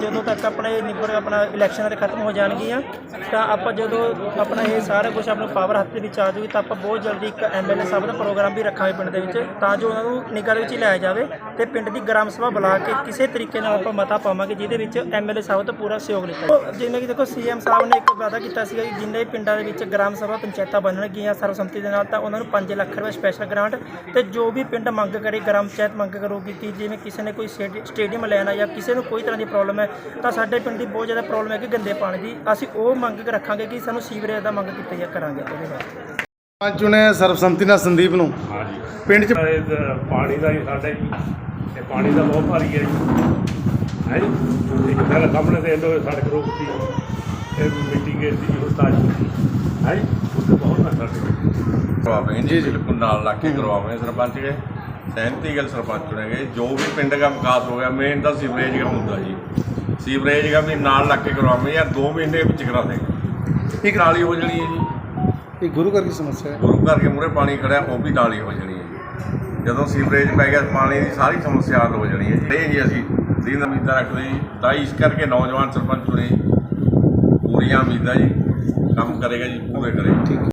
ਜਦੋਂ ਤੱਕ ਆਪਣੇ ਨਿਬੜ ਆਪਣਾ ਇਲੈਕਸ਼ਨ ਦੇ ਖਤਮ ਹੋ ਜਾਣਗੀਆਂ, ਤਾਂ ਆਪਾਂ ਜਦੋਂ ਆਪਣਾ ਇਹ ਸਾਰਾ ਕੁਝ ਆਪਣਾ ਪਾਵਰ ਹੱਥ ਦੇ ਵਿੱਚ ਆ ਜਾਊਗੀ, ਤਾਂ ਆਪਾਂ ਬਹੁਤ ਜਲਦੀ ਇੱਕ ਐਮਐਲਏ ਸਾਹਿਬ ਦਾ ਪ੍ਰੋਗਰਾਮ ਵੀ ਰੱਖਾਂਗੇ ਪਿੰਡ ਦੇ ਵਿੱਚ, ਤਾਂ ਜੋ ਉਹਨਾਂ ਨੂੰ ਨਿਗਾਹ ਦੇ ਵਿੱਚ ਲਿਆਇਆ ਜਾਵੇ ਤੇ ਪਿੰਡ ਦੀ ਗ੍ਰਾਮ ਸਭਾ ਬੁਲਾ ਕੇ ਕਿਸੇ ਤਰੀਕੇ ਨਾਲ ਆਪਾਂ ਮਤਾ ਪਾਵਾਂਗੇ, ਜਿਹਦੇ ਵਿੱਚ ਐਮਐਲਏ ਸਾਹਿਬ ਦਾ ਪੂਰਾ ਸਹਿਯੋਗ ਲਿੱਤਾ ਜਿਵੇਂ। ਕਿ ਦੇਖੋ ਸੀਐਮ ਸਾਹਿਬ ਨੇ ਇੱਕ ਵਾਅਦਾ ਕੀਤਾ ਸੀਗਾ ਕਿ ਜਿੰਨੇ ਪਿੰਡਾਂ ਦੇ ਵਿੱਚ ਗ੍ਰਾਮ ਸਭਾ ਪੰਚਾਇਤਾਂ ਬਣਨਗੀਆਂ ਸਰਵਸੰਮਤੀ ਦੇ ਨਾਲ, ਤਾਂ ਉਹਨਾਂ ਨੂੰ 5 ਲੱਖ ਰੁਪਏ ਸਪੈਸ਼ਲ ਗ੍ਰਾਂਟ ਤੇ ਜੋ ਵੀ ਪਿੰਡ ਮੰਗ ਕਰੇ, ਗ੍ਰਾਮ ਪੰਚਾਇਤ ਮੰਗ ਕਰੂਗੀ ਕਿ ਜਿਵੇਂ ਕਿਸੇ ਨੇ ਕੋਈ ਸਟੇਡੀ- ਸਟੇਡੀਅਮ ਲੈਣਾ ਜਾਂ ਕਿਸੇ ਨੂੰ ਕੋਈ ਤਰ੍ਹਾਂ ਦੀ ਪ੍ਰੋਬਲਮ ਹੈ ਤਾਂ ਸਾਡੇ ਪਿੰਡ ਦੀ ਬਹੁਤ ਜ਼ਿਆਦਾ ਪ੍ਰੋਬਲਮ ਹੈ ਕਿ ਗੰਦੇ ਪਾਣੀ ਦੀ। ਅਸੀਂ ਉਹ ਮੰਗ ਕੇ ਰੱਖਾਂਗੇ ਕਿ ਸਾਨੂੰ ਸੀਵਰੇਜ ਦਾ ਮੰਗ ਕੀਤੀ ਜਾ ਕਰਾਂਗੇ ਉਹਦੇ ਬਾਅਦ ਪੰਜ ਚੁਣੇ ਸਰਬਸੰਮਤੀ ਨਾਲ ਸੰਦੀਪ ਨੂੰ। ਹਾਂਜੀ। ਪਿੰਡ 'ਚ ਤਾਂ ਪਾਣੀ ਦਾ ਹੀ ਸਾਡਾ ਇਹ ਪਾਣੀ ਦਾ ਬਹੁਤ ਭਾਰੀ ਹੈ ਜੀ। ਹੈ ਜੀ? ਇੱਕ ਸਾਡਾ ਸਾਹਮਣੇ ਦੇ ਲੋ ਸੜਕ ਰੋਕਤੀ। ਇਹ ਮਿੱਟੀ ਗੇਰ ਦੀ ਹੁੰਦਾ ਜੀ ਹੈ ਜੀ? ਬਹੁਤ ਨਾ ਸਾਡੇ ਕਰਵਾਵੇਂ ਜੀ ਬਿਲਕੁਲ ਨਾਲ ਲਾ ਕੇ ਕਰਵਾਵੇਂ ਸਰਪੰਚ ਕੇ ਸਹਿਮਤੀ ਗੱਲ ਸਰਪੰਚ ਚੁਣੇ ਗਏ ਜੋ। ਵੀ ਪਿੰਡ ਦਾ ਵਿਕਾਸ ਹੋ ਗਿਆ ਮੇਨ ਤਾਂ ਸੀਵਰੇਜ ਦਾ ਹੁੰਦਾ ਜੀ। ਸੀਵਰੇਜ ਦਾ ਵੀ ਨਾਲ ਲਾ ਕੇ ਕਰਵਾਵੇਂ ਯਾਰ 2 ਮਹੀਨੇ ਵਿੱਚ ਕਰਾ ਦੇਗੇ ਇੱਕ ਨਾਲ ਹੀ ਜਣੀ ਹੈ ਜੀ। ਇਹ ਗੁਰੂ ਘਰ ਦੀ ਸਮੱਸਿਆ ਹੈ। ਗੁਰੂ ਘਰ ਕੇ ਮੂਹਰੇ ਪਾਣੀ ਖੜਿਆ ਉਹ ਵੀ ਨਾਲ ਹੀ ਜਣੀ ਹੈ ਜੀ। ਜਦੋਂ ਸੀਵਰੇਜ ਪੈ ਗਿਆ ਪਾਣੀ ਦੀ ਸਾਰੀ ਸਮੱਸਿਆ ਹੱਲ ਹੋ ਜਣੀ ਹੈ ਜੀ। ਇਹ ਜੀ ਅਸੀਂ ਦੀਨ ਉਮੀਦਾਂ ਰੱਖਦੇ ਜੀ। ਤਾਂ ਇਸ ਕਰਕੇ ਨੌਜਵਾਨ ਸਰਪੰਚ ਚੁਣੇ ਪੂਰੀਆਂ ਉਮੀਦਾਂ ਜੀ। ਕੰਮ ਕਰੇਗਾ ਜੀ ਪੂਰੇ ਕਰੇਗਾ।